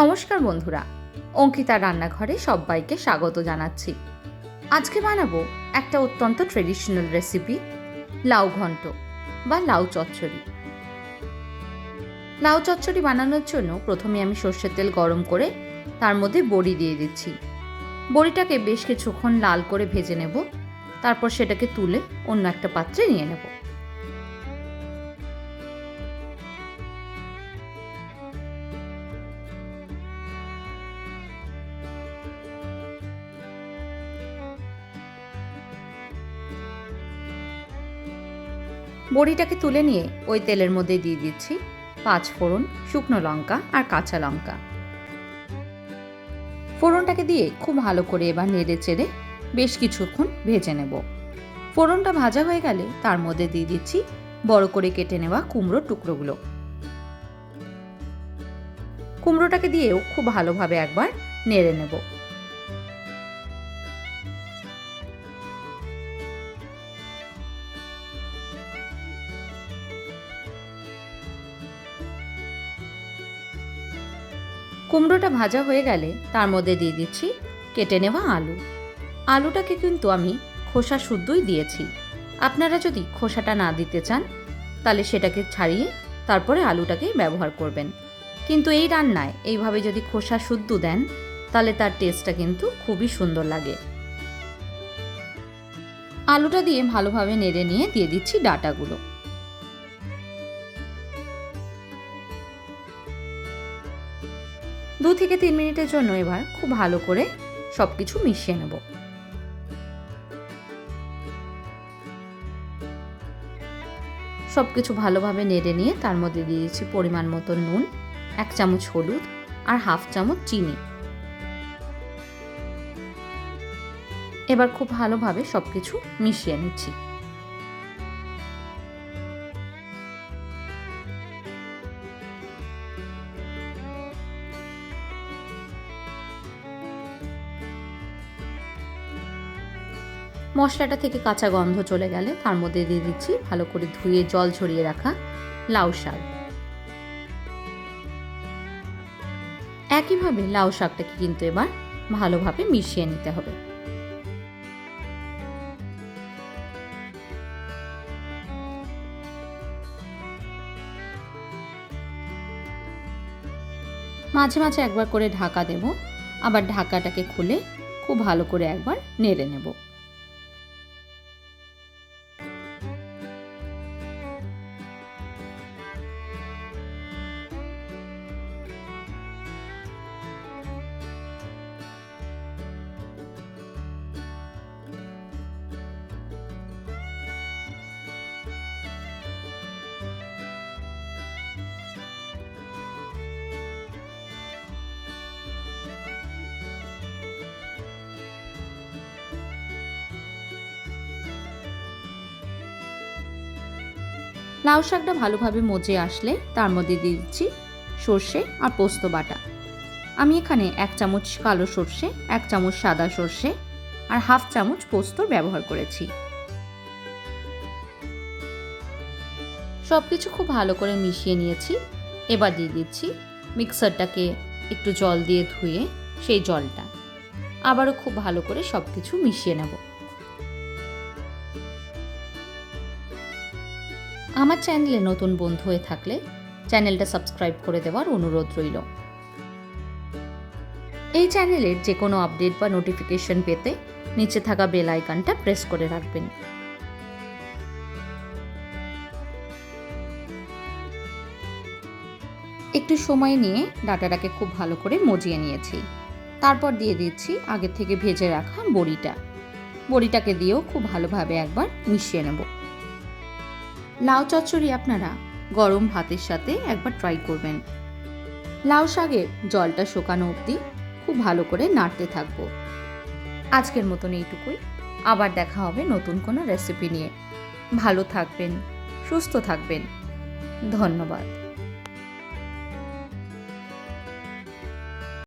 নমস্কার বন্ধুরা অঙ্কিতা রান্নাঘরে সবাইকে স্বাগত জানাচ্ছি। আজকে বানাবো একটা অত্যন্ত ট্রেডিশনাল রেসিপি লাউ ঘন্ট বা লাউ চচ্চড়ি। লাউ চচ্চড়ি বানানোর জন্য প্রথমে আমি সর্ষের তেল গরম করে তার মধ্যে বড়ি দিয়ে দিচ্ছি। বড়িটাকে বেশ কিছুক্ষণ লাল করে ভেজে নেব, তারপর সেটাকে তুলে অন্য একটা পাত্রে নিয়ে নেব। বড়িটাকে তুলে নিয়ে ওই তেলের মধ্যে দিয়ে দিচ্ছি পাঁচ ফোড়ন শুকনো লঙ্কা আর কাঁচা লঙ্কা। ফোড়নটাকে দিয়ে খুব ভালো করে এবার নেড়ে চেড়ে বেশ কিছুক্ষণ ভেজে নেব। ফোড়নটা ভাজা হয়ে গেলে তার মধ্যে দিয়ে দিচ্ছি বড় করে কেটে নেওয়া কুমড়োর টুকরোগুলো। কুমড়োটাকে দিয়েও খুব ভালোভাবে একবার নেড়ে নেব। কুমড়োটা ভাজা হয়ে গেলে তার মধ্যে দিয়ে দিচ্ছি কেটে নেওয়া আলু। আলুটাকে কিন্তু আমি খোসা শুদ্ধই দিয়েছি। আপনারা যদি খোসাটা না দিতে চান, তাহলে সেটাকে ছাড়িয়ে তারপরে আলুটাকে ব্যবহার করবেন। কিন্তু এই রান্নায় এইভাবে যদি খোসা শুদ্ধ দেন, তাহলে তার টেস্টটা কিন্তু খুবই সুন্দর লাগে। আলুটা দিয়ে ভালোভাবে নেড়ে নিয়ে দিয়ে দিচ্ছি ডাটাগুলো। দু থেকে তিন মিনিটের জন্য এবার খুব ভালো করে সব কিছু মিশিয়ে নেব। সব কিছু ভালোভাবে নেড়ে নিয়ে তার মধ্যে দিয়ে দিচ্ছি পরিমাণ মতো নুন, এক চামচ হলুদ আর হাফ চামচ চিনি। এবার খুব ভালোভাবে সব কিছু মিশিয়ে নিচ্ছি। মশলাটা থেকে কাঁচা গন্ধ চলে গেলে তার মধ্যে দিয়ে দিচ্ছি ভালো করে ধুয়ে জল ছড়িয়ে রাখা লাউ শাক। একইভাবে লাউ শাকটাকে কিন্তু এবার ভালোভাবে মিশিয়ে নিতে হবে। মাঝে মাঝে একবার করে ঢাকা দেব, আবার ঢাকাটাকে খুলে খুব ভালো করে একবার নেড়ে নেব। লাউ শাকটা ভালোভাবে মজে আসলে তার মধ্যে দিয়ে দিচ্ছি সর্ষে আর পোস্ত বাটা। আমি এখানে এক চামচ কালো সর্ষে, এক চামচ সাদা সর্ষে আর হাফ চামচ পোস্তর ব্যবহার করেছি। সব কিছু খুব ভালো করে মিশিয়ে নিয়েছি। এবার দিয়ে দিচ্ছি মিক্সারটাকে একটু জল দিয়ে ধুয়ে সেই জলটা। আবারও খুব ভালো করে সব কিছু মিশিয়ে নেব। আমার চ্যানেলে নতুন বন্ধু হয়ে থাকলে চ্যানেলটা সাবস্ক্রাইব করে দেওয়ার অনুরোধ রইল। এই চ্যানেলের যে কোনো আপডেট বা নোটিফিকেশন পেতে নিচে থাকা বেল আইকনটা প্রেস করে রাখবেন। একটু সময় নিয়ে ডাটাটাকে খুব ভালো করে মজিয়ে নিয়েছি। তারপর দিয়ে দিচ্ছি আগে থেকে ভেজে রাখা বড়িটা। বড়িটাকে দিয়েও খুব ভালোভাবে একবার মিশিয়ে নেব। লাউ চচ্চড়ি আপনারা গরম ভাতের সাথে একবার ট্রাই করবেন। লাউ শাকের জলটা শোকানো অবধি খুব ভালো করে নাড়তে থাকব। আজকের মতন এইটুকুই। আবার দেখা হবে নতুন কোনো রেসিপি নিয়ে। ভালো থাকবেন, সুস্থ থাকবেন। ধন্যবাদ।